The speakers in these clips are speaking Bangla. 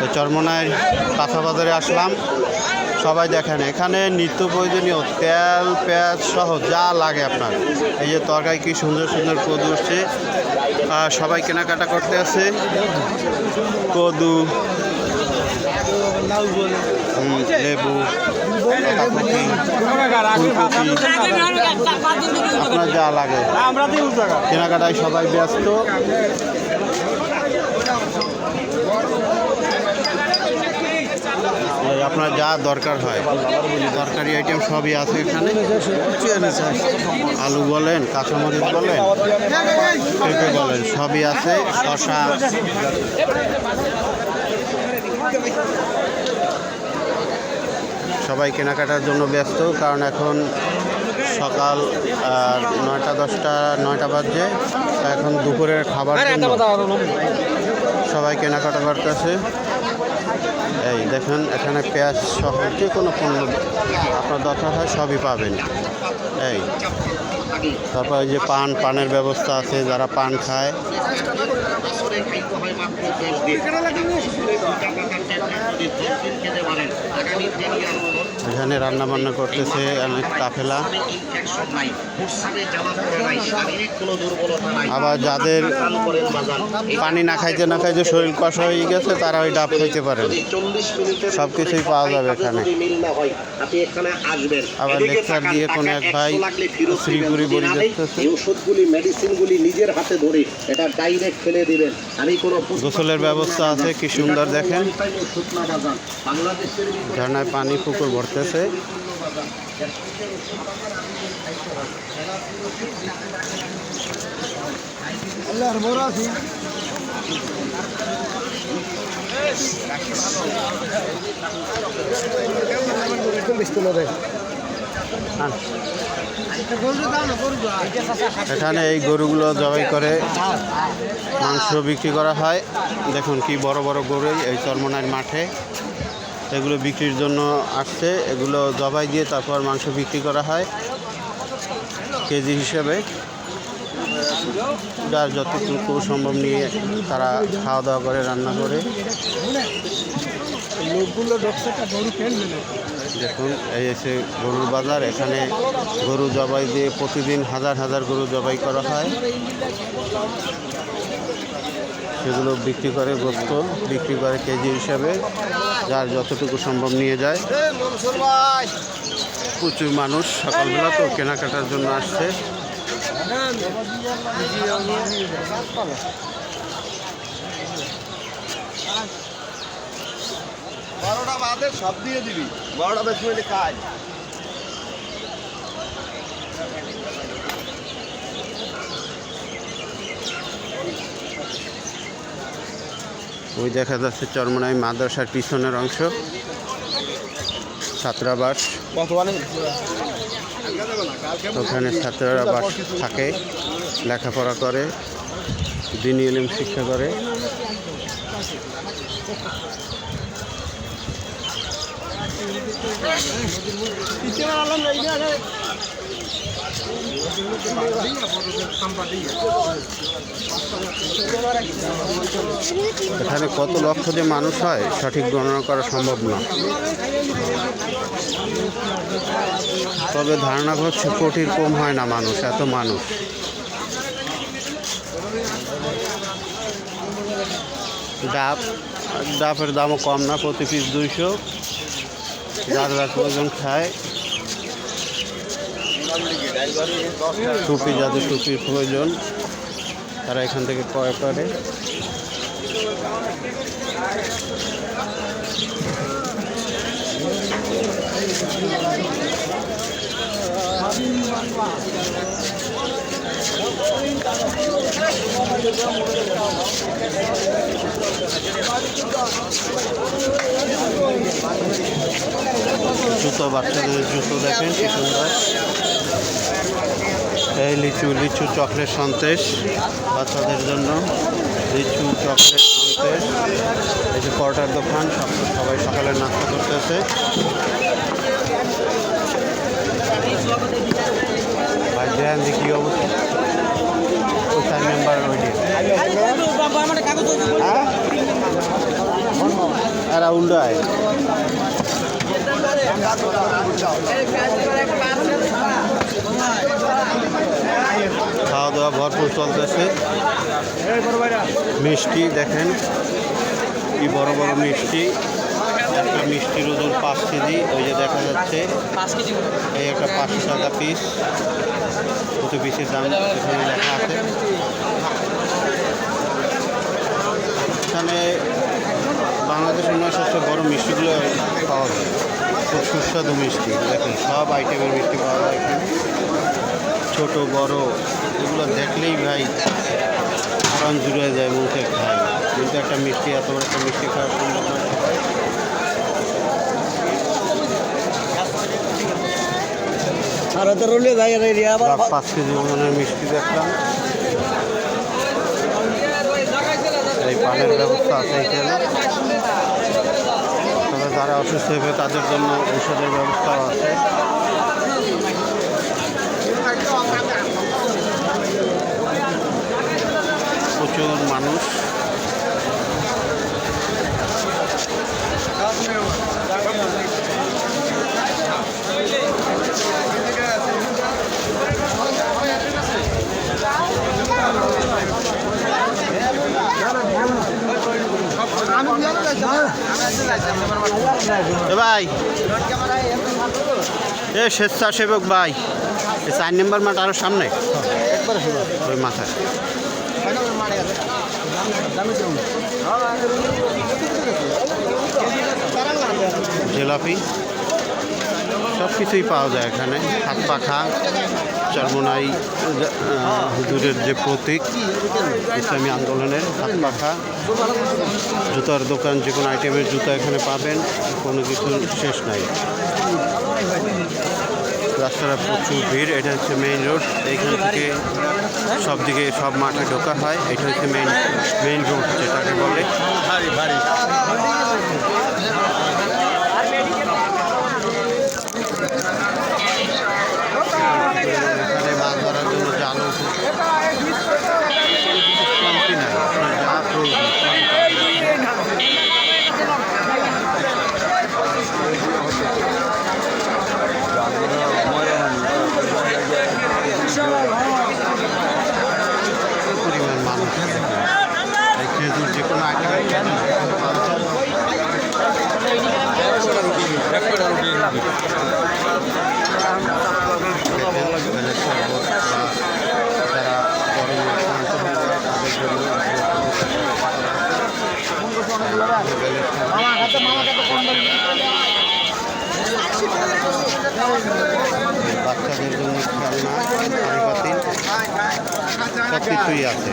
তো চরমনায় কাঁচা বাজারে আসলাম। সবাই দেখেন, এখানে নিত্য প্রয়োজনীয় তেল, পেঁয়াজ সহ যা লাগে আপনার। এই যে তরকারি কি সুন্দর সুন্দর কদু উঠছে সবাই কেনাকাটা করতে আছে। কদু লেবু আপনার যা লাগে। কেনাকাটায় সবাই ব্যস্ত এই আপনার যা দরকার হয়। দরকারি আইটেম সবই আছে এখানে। আলু বলেন, কাঁচামরিচ বলেন, পেঁপে বলেন, সবই আছে। শশা সবাই কেনাকাটার জন্য ব্যস্ত, কারণ এখন সকাল নয়টা দশটা, নয়টা বাজে এখন দুপুরের খাবার সবাই কেনাকাটা করতেছে এই দেখেন, এখানে পেঁয়াজ সহ যে কোনো পণ্য আপনার দরকার হয় সবই পাবেন। এই, তারপর যে পান, পানের ব্যবস্থা আছে, যারা পান খায়। এখানে রান্না বান্না করতেছে অনেক কাফেলা। আবার যাদের পানি না খাইতে না খাইতে শরীর কষা হয়ে গেছে তারা ওই ডাব খাইতে পারেন সব কিছুই পাওয়া যাবে এখানে। আবার লেকচার দিয়ে কোনো এক ভাই শ্রীপুরি বড়ি দেখতেছে ওষুধগুলি মেডিসিনগুলি নিজের হাতে ধরে এটা ডাইরেক্ট ফেলে আমি কোনো গোসলের ব্যবস্থা আছে, কি সুন্দর দেখেন। ঝর্ণায় পানি পুকুর ভরতেছে আন। এখানে এই গরুগুলো জবাই করে মাংস বিক্রি করা হয় দেখুন কি বড় বড় গরু এই চরমনার মাঠে এগুলো বিক্রির জন্য আসছে। এগুলো জবাই দিয়ে তারপর মাংস বিক্রি করা হয়। কেজি হিসেবে। যার যতটুকু সম্ভব নিয়ে তারা খাওয়া দাওয়া করে রান্না করে। দেখুন এই এসে গরুর বাজার। এখানে গরু জবাই দিয়ে প্রতিদিন হাজার হাজার গরু জবাই করা হয়। সেগুলো বিক্রি করে গোস্ত বিক্রি করে কেজি হিসাবে। যার যতটুকু সম্ভব নিয়ে যায়। প্রচুর মানুষ সকালবেলা তো কেনাকাটার জন্য আসছে। সব দিয়ে দিবি। বারোটা কাজ। ওই দেখা যাচ্ছে চরমনাই মাদ্রাসার পিছনের অংশ। ছাত্রাবাস। ওখানে ছাত্ররা বাস থাকে, লেখাপড়া করে, দিনী এলিম শিক্ষা করে। এখানে কত লক্ষ যে মানুষ হয়, সঠিক গণনা করা সম্ভব না। তবে ধারণা হচ্ছে কোটির কম হয় না মানুষ, এত মানুষ। ডাব, ডাবের দামও কম না, প্রতি পিস দুইশো। যার যার প্রয়োজন খায়। টুপি যাদের টুপির প্রয়োজন। তারা এখান থেকে ক্রয় করে। জুতো বাচ্চাদের জুতো দেখেন কি সুন্দর। এই লিচু লিচু চকলেট সন্দেশ বাচ্চাদের জন্য। লিচু চকলেট সন্দেশ এই যে পরোটার দোকান, সব সবাই সকালে নাস্তা করতেছে। ভাই অবস্থা? চার মেম্বার হ্যাঁ? উল্টায় খাওয়া দাওয়া ভরপুর চলতেছে। মিষ্টি দেখেন কি বড় বড় মিষ্টি। একটা মিষ্টির ওজন পাঁচ কেজি ওই যে দেখা যাচ্ছে। এই একটা পাঁচশো টাকা পিস প্রতি পিসের দাম এখানে লেখা আছে। এখানে বাংলাদেশের নয় সবচেয়ে বড় মিষ্টিগুলো পাওয়া যায়। খুব সুস্বাদু মিষ্টি। দেখেন সব আইটেমের মিষ্টি পাওয়া যায় এখানে। ছোট বড়। এগুলো দেখলেই ভাই প্রাণ জুড়ে যায় মুখে খায়। কিন্তু একটা মিষ্টি এত একটা মিষ্টি খাওয়া সম্ভব রে পাঁচ কেজি ওজনের মিষ্টি দেখলাম। এই পানের ব্যবস্থা আছে এখানে। তবে যারা অসুস্থ হবে তাদের জন্য ঔষধের ব্যবস্থাও আছে। প্রচুর মানুষ। এ ভাই। এ স্বেচ্ছাসেবক ভাই। চার নম্বর মাঠ আরও সামনে। ওই মাথায়। জিলাপি। সব কিছুই পাওয়া যায় এখানে। হাত পাখা, চরমনাই হুজুরের যে প্রতীক, ইসলামী আন্দোলনের হাত পাখা। জুতার দোকান, যে কোনো আইটেমের জুতা এখানে পাবেন, কোনো কিছু শেষ নাই। রাস্তাটা প্রচুর ভিড়, এটা হচ্ছে মেইন রোড এইখান থেকে সব দিকে সব মাঠে ঢোকা হয়। এটা হচ্ছে মেইন মেইন রোড যেটাকে বলে। এখানে মাছ ধরার জন্য জালও কমতি নাই আপনার যা প্রয়োজন সবই পাবেন। প্রচুর পরিমাণ মানুষ এই খেজুর যে কোনো আইটেম যারা গরমে আক্রান্ত হয়ে যায় তাদের জন্য বাচ্চাদের জন্য খেলনা পানিপাতি সব কিছুই আছে।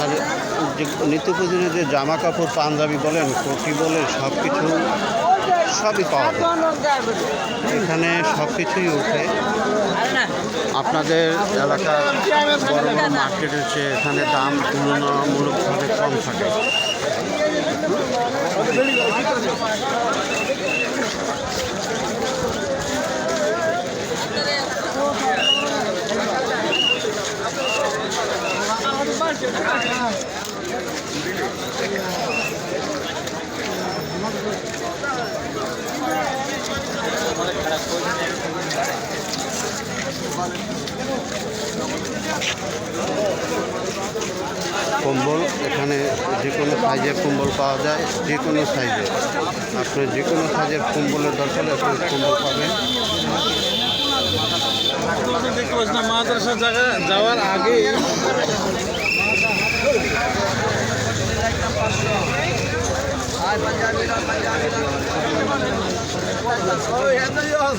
আর যে নিত্য প্রয়োজনীয় যে জামা কাপড়, পাঞ্জাবি বলেন কোটি বলেন, সব কিছু সবই পাওয়া যায়। এখানে সব কিছুই উঠে আপনাদের এলাকার বড় বড় মার্কেটের এখানে দাম তুলনামূলকভাবে কম থাকে। কম্বল, এখানে যে কোনো সাইজের কম্বল পাওয়া যায়, যে কোনো সাইজের। আপনি যে কোনো সাইজের কম্বলের দরকার আপনি কম্বল পাবেন। মাদ্রাসা জায়গা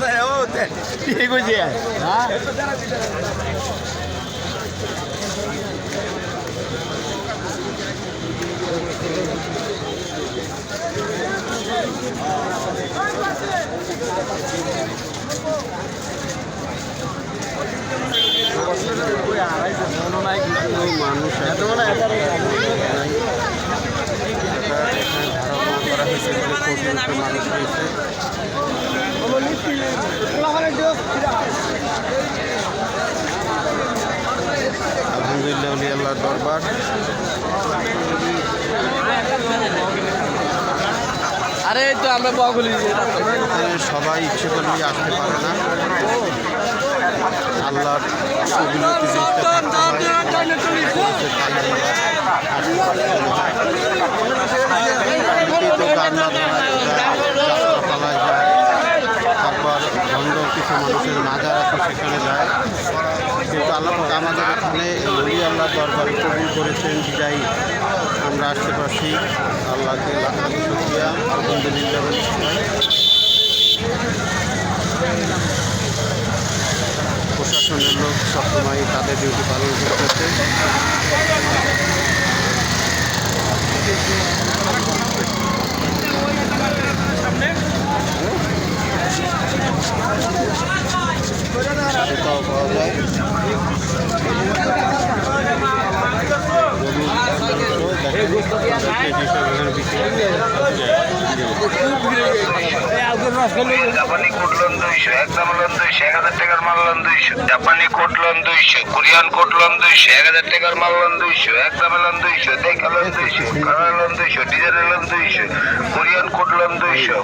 যাওয়ার আগে ঠিক আছে হ্যাঁ মানুষ হয়েছে হয়েছে। আলহামদুলিল্লাহ আল্লাহর দরবার। আরে তো আমরা বগুলি সবাই ইচ্ছে করলেই আসতে পারে না। আল্লাহর আসতে পারি না। অনেকেই তো গান বাজনা যায়, যাত্রাপালায় যায় তারপর বন্ধ কিছু মানুষের মাজার আছে সেখানে যায় কিন্তু আল্লাহ পাক আমাদের এখানে নবী আল্লাহ দরবারে কবুল করেছেন যাই আমরা আশেপাশে আল্লাহকে লাখ লাখ আলহামদুলিল্লাহ। প্রশাসনের লোক সবসময় তাদের ডিউটি পালন করতেছে সেটাও পাওয়া যায় গরুর মাংস দেখেন, কেজি হিসাবে এখানে বিক্রি জাপানি কোটলন দুইশো একদম লন দুইশো এক হাজার টাকার মাল লন দুইশো জাপানি দুইশো কোরিয়ান কোটলন দুইশো এক হাজার টাকার মাল লন দুইশো একদম লন দুইশো দেখা লন দুইশো কালার লন দুইশো ডিজাইন লন দুইশো কোরিয়ান কোটলন দুইশো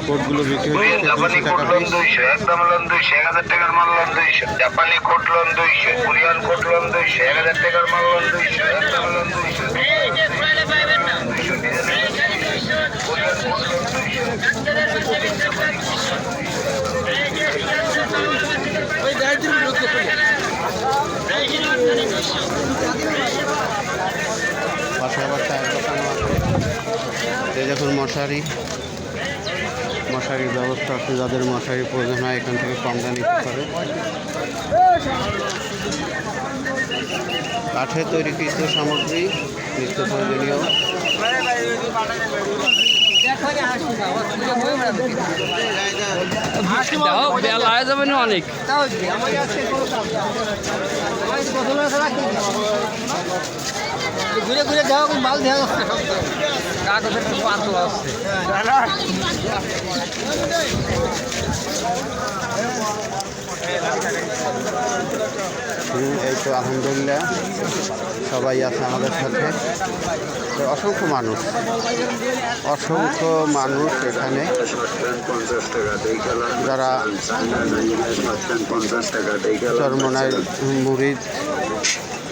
কোরিয়ান জাপানি পিস দুইশো একদম লন দুইশো এক হাজার টাকার মাল লন দুইশো জাপানি কোটলন দুইশো কোরিয়ান কোটলন দুইশো এক হাজার টাকার মাল লন দুইশো একদম লন দুইশো দুইশো ডিজাইন কোরিয়ান কোটলন দুইশো পাশে আবার চায়ের দোকানও আছে এই দেখুন মশারি। মশারির ব্যবস্থা আছে যাদের মশারি প্রয়োজন হয় এখান থেকে কম দামে নিতে পারে। কাঠে তৈরিকৃত সামগ্রী নিত্য প্রয়োজনীয়। অনেক। ঘুরে ঘুরে মাল দেওয়া কাগজের কিছু পার্সেল আসছে এই তো আলহামদুলিল্লাহ। সবাই আছে আমাদের সাথে। তো অসংখ্য মানুষ। অসংখ্য মানুষ এখানে। পঞ্চাশ টাকা যারা পঞ্চাশ টাকা দেখালাম চরমনায় মুড়িদ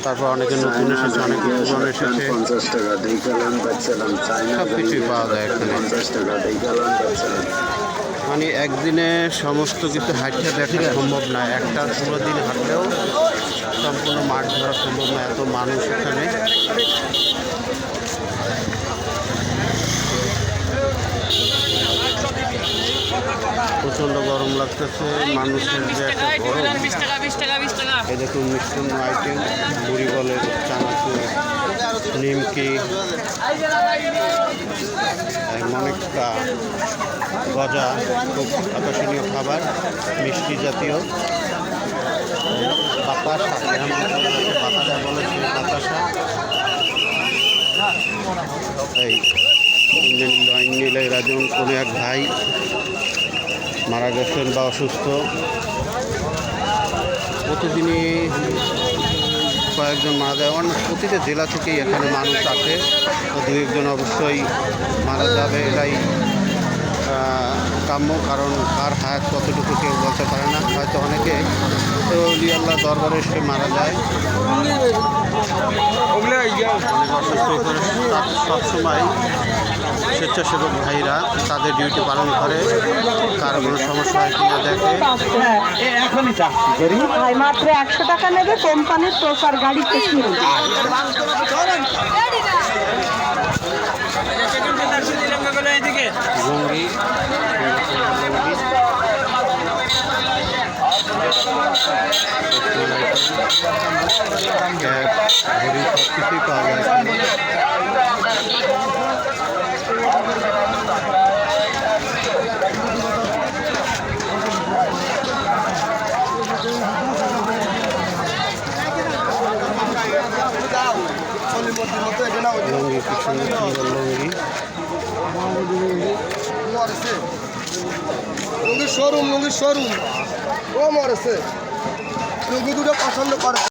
তারপর অনেকে নতুন এসেছে অনেকে পুরনো এসেছে। পঞ্চাশ টাকা বাচ্চালাম চাইনা সব কিছুই পাওয়া যায় এখানে। পঞ্চাশ টাকা মানে একদিনে সমস্ত কিছু হাঁটতে দেখা সম্ভব না একটা পুরো দিন হাঁটলেও সম্পূর্ণ মাঠ ধরা সম্ভব না এত মানুষ এখানে। প্রচণ্ড গরম লাগতেছে, মানুষের যে একটা গরম। এই দেখুন মিষ্টান্ন আইটেম, মুড়ি বলের চানাচুর, নিমকি এই গজা, খুব আকর্ষণীয় খাবার, মিষ্টি জাতীয়। বাতাসা বাতাসা বলে সেই বাতাসা এই রাজন, কোনো এক ভাই মারা গেছেন বা অসুস্থ। প্রতিদিনই কয়েকজন মারা যায়। অনেক প্রতিটা জেলা থেকেই এখানে মানুষ আসে তো দু একজন অবশ্যই মারা যাবে এটাই কাম্য কারণ কার হায়াত কতটুকু কেউ বলতে পারে না। হয়তো অনেকে আল্লাহ দরবারে সে মারা যায়। অনেক অসুস্থ সবসময় স্বেচ্ছাসেবক ভাইরা তাদের ডিউটি পালন করে কারও কোনো সমস্যা হয় কিনা দেখে। ভাই মাত্র একশো টাকা নেবে কোম্পানির প্রচার গাড়িতে কিনবে লুঙ্গি লুঙ্গি ক্যাপ ঘড়ি সব কিছুই পাওয়া যায় এখানে। লুঙ্গি কি সুন্দর সুন্দর লুঙ্গি লুঙ্গির শোরুম লুঙ্গির শোরুম ও মরেছে লুঙ্গি দুটো পছন্দ করে